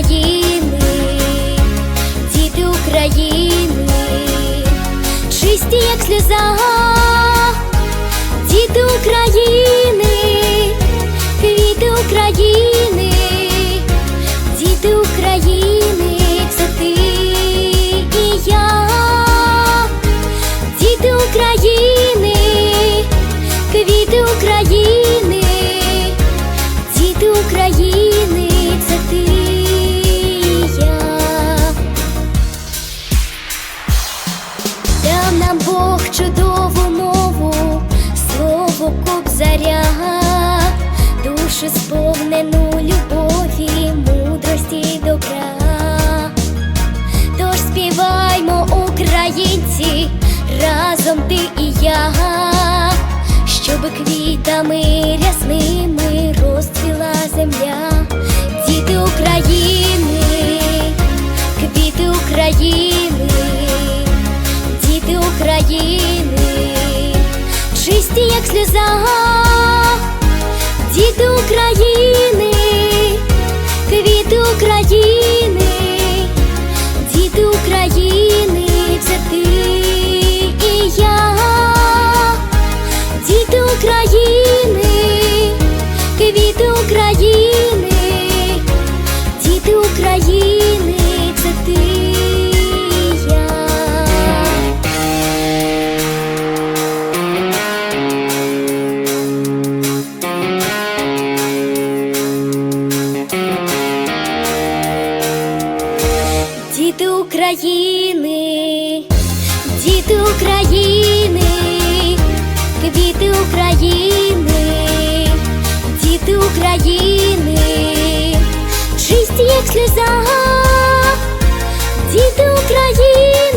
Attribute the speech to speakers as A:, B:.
A: України, діти України, чисті, як сльоза. Нам Бог чудову мову, слово кобзаря, душу сповнену любові, мудрості й добра. Тож співаймо, українці, разом ти і я, щоб квітами рясними розцвіла земля, діти України, квіти України України, чисті, як сльоза, діти України, квіти України, України, діти України, квіти України, діти України, чисті як сльоза, діти України.